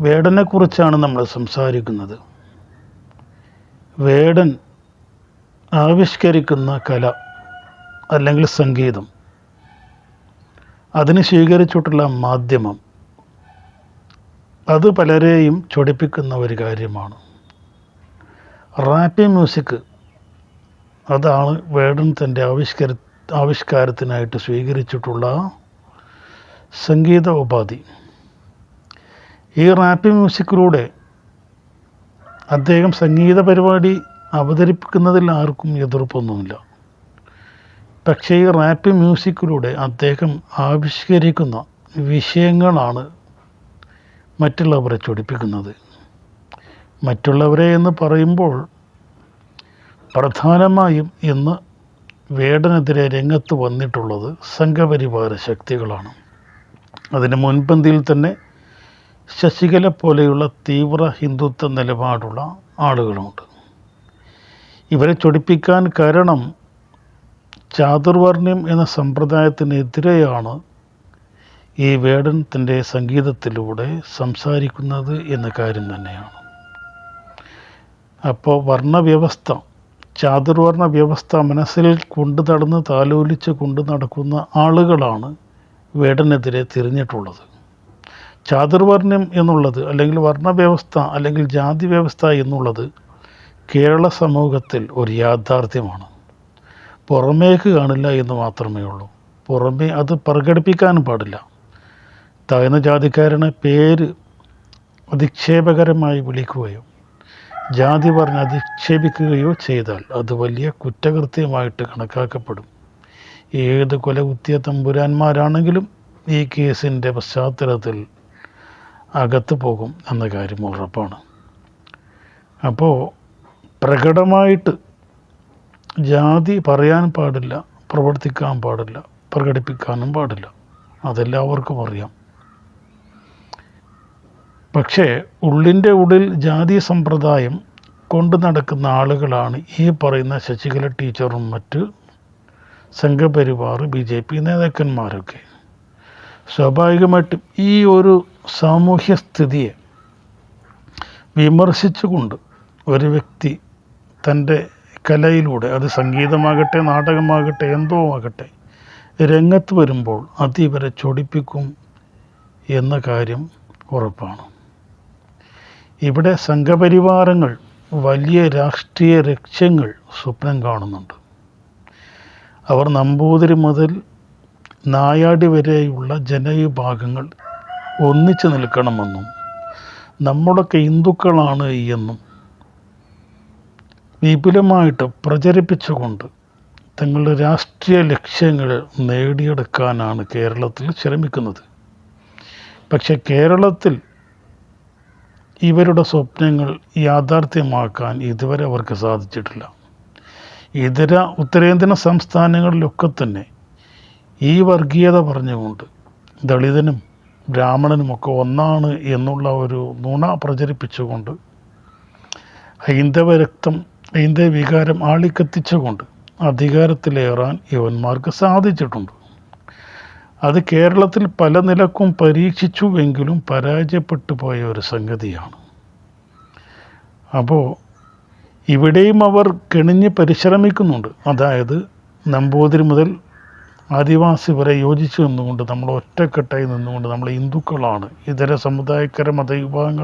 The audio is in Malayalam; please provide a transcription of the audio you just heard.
വേടനെക്കുറിച്ചാണ് നമ്മൾ സംസാരിക്കുന്നത്. വേടൻ ആവിഷ്കരിക്കുന്ന കല അല്ലെങ്കിൽ സംഗീതം. അതിന് സ്വീകരിച്ചിട്ടുള്ള മാധ്യമം. അത് പലരെയും ചൊടിപ്പിക്കുന്ന ഒരു കാര്യമാണ്. റാപ്പി മ്യൂസിക് അതാണ് വേടൻ തന്റെ ആവിഷ്കര ആവിഷ്കാരത്തിനായിട്ട് സ്വീകരിച്ചിട്ടുള്ള സംഗീത ഉപാധി. ഈ റാപ്പ് മ്യൂസിക്കിലൂടെ അദ്ദേഹം സംഗീത പരിപാടി അവതരിപ്പിക്കുന്നതിൽ ആർക്കും എതിർപ്പൊന്നുമില്ല. പക്ഷേ ഈ റാപ്പ് മ്യൂസിക്കിലൂടെ അദ്ദേഹം ആവിഷ്കരിക്കുന്ന വിഷയങ്ങളാണ് മറ്റുള്ളവരെ ചൊടിപ്പിക്കുന്നത്. മറ്റുള്ളവരെ എന്ന് പറയുമ്പോൾ പ്രധാനമായും ഇന്ന് വേടനെതിരെ രംഗത്ത് വന്നിട്ടുള്ളത് സംഘപരിവാര ശക്തികളാണ്. അതിന് മുൻപന്തിയിൽ തന്നെ ശശികല പോലെയുള്ള തീവ്ര ഹിന്ദുത്വ നിലപാടുള്ള ആളുകളുണ്ട്. ഇവരെ ചൊടിപ്പിക്കാൻ കാരണം ചാതുർവർണ്യം എന്ന സമ്പ്രദായത്തിനെതിരെയാണ് ഈ വേടൻ തന്റെ സംഗീതത്തിലൂടെ സംസാരിക്കുന്നത് എന്ന കാര്യം തന്നെയാണ്. അപ്പോൾ വർണവ്യവസ്ഥ ചാതുർവർണ വ്യവസ്ഥ മനസ്സിൽ കൊണ്ടു നടന്ന് താലോലിച്ച് കൊണ്ടു നടക്കുന്ന ആളുകളാണ് വേടനെതിരെ തിരിഞ്ഞിട്ടുള്ളത്. ചാതുർവർണ്യം എന്നുള്ളത് അല്ലെങ്കിൽ വർണവ്യവസ്ഥ അല്ലെങ്കിൽ ജാതി വ്യവസ്ഥ എന്നുള്ളത് കേരള സമൂഹത്തിൽ ഒരു യാഥാർത്ഥ്യമാണ്. പുറമേക്ക് കാണില്ല എന്ന് മാത്രമേ ഉള്ളൂ. പുറമേ അത് പ്രകടിപ്പിക്കാനും പാടില്ല. താഴ്ന്ന ജാതിക്കാരനെ പേര് അധിക്ഷേപകരമായി വിളിക്കുകയോ ജാതി പറഞ്ഞ് അധിക്ഷേപിക്കുകയോ ചെയ്താൽ അത് വലിയ കുറ്റകൃത്യമായിട്ട് കണക്കാക്കപ്പെടും. ഏത് കൊലകുത്തിയ തമ്പുരാന്മാരാണെങ്കിലും ഈ കേസിന്റെ പശ്ചാത്തലത്തിൽ അകത്ത് പോകും എന്ന കാര്യം ഉറപ്പാണ്. അപ്പോൾ പ്രകടമായിട്ട് ജാതി പറയാൻ പാടില്ല പ്രവർത്തിക്കാൻ പാടില്ല പ്രകടിപ്പിക്കാനും പാടില്ല. അതെല്ലാവർക്കും അറിയാം. പക്ഷേ ഉള്ളിന്റെ ഉള്ളിൽ ജാതി സമ്പ്രദായം കൊണ്ടു നടക്കുന്ന ആളുകളാണ് ഈ പറയുന്ന ശശികല ടീച്ചറും മറ്റ് സംഘപരിവാർ ബി ജെ പി നേതാക്കന്മാരൊക്കെ. സ്വാഭാവികമായിട്ടും ഈ ഒരു സാമൂഹ്യ സ്ഥിതിയെ വിമർശിച്ചുകൊണ്ട് ഒരു വ്യക്തി തന്റെ കലയിലൂടെ അത് സംഗീതമാകട്ടെ നാടകമാകട്ടെ എന്തോ ആകട്ടെ രംഗത്ത് വരുമ്പോൾ അത് ഇവരെ ചൊടിപ്പിക്കും എന്ന കാര്യം ഉറപ്പാണ്. ഇവിടെ സംഘപരിവാരങ്ങൾ വലിയ രാഷ്ട്രീയ ലക്ഷ്യങ്ങൾ സ്വപ്നം കാണുന്നുണ്ട്. അവർ നമ്പൂതിരി മുതൽ നായാടി വരെയുള്ള ജനവിഭാഗങ്ങൾ ഒന്നിച്ചു നിൽക്കണമെന്നും നമ്മളൊക്കെ ഹിന്ദുക്കളാണ് എന്നും വിപുലമായിട്ട് പ്രചരിപ്പിച്ചുകൊണ്ട് തങ്ങളുടെ രാഷ്ട്രീയ ലക്ഷ്യങ്ങൾ നേടിയെടുക്കാനാണ് കേരളത്തിൽ ശ്രമിക്കുന്നത്. പക്ഷെ കേരളത്തിൽ ഇവരുടെ സ്വപ്നങ്ങൾ യാഥാർത്ഥ്യമാക്കാൻ ഇതുവരെ അവർക്ക് സാധിച്ചിട്ടില്ല. ഇതര ഉത്തരേന്ത്യൻ സംസ്ഥാനങ്ങളിലൊക്കെ തന്നെ ഈ വർഗീയത പറഞ്ഞുകൊണ്ട് ദളിതനും ബ്രാഹ്മണനുമൊക്കെ ഒന്നാണ് എന്നുള്ള ഒരു നുണ പ്രചരിപ്പിച്ചുകൊണ്ട് ഹൈന്ദവ രക്തം ഹൈന്ദവ വികാരം ആളിക്കത്തിച്ചുകൊണ്ട് അധികാരത്തിലേറാൻ യവന്മാർക്ക് സാധിച്ചിട്ടുണ്ട്. അത് കേരളത്തിൽ പല നിലക്കും പരീക്ഷിച്ചുവെങ്കിലും പരാജയപ്പെട്ടു പോയ ഒരു സംഗതിയാണ്. അപ്പോൾ ഇവിടെയും അവർ കെണിഞ്ഞ് പരിശ്രമിക്കുന്നുണ്ട്. അതായത് നമ്പൂതിരി മുതൽ ആദിവാസി വരെ യോജിച്ചു നിന്നുകൊണ്ട് നമ്മൾ ഒറ്റക്കെട്ടായി നിന്നുകൊണ്ട് നമ്മൾ ഹിന്ദുക്കളാണ്. ഇതര സമുദായക്കര മതവിഭാഗങ്ങൾ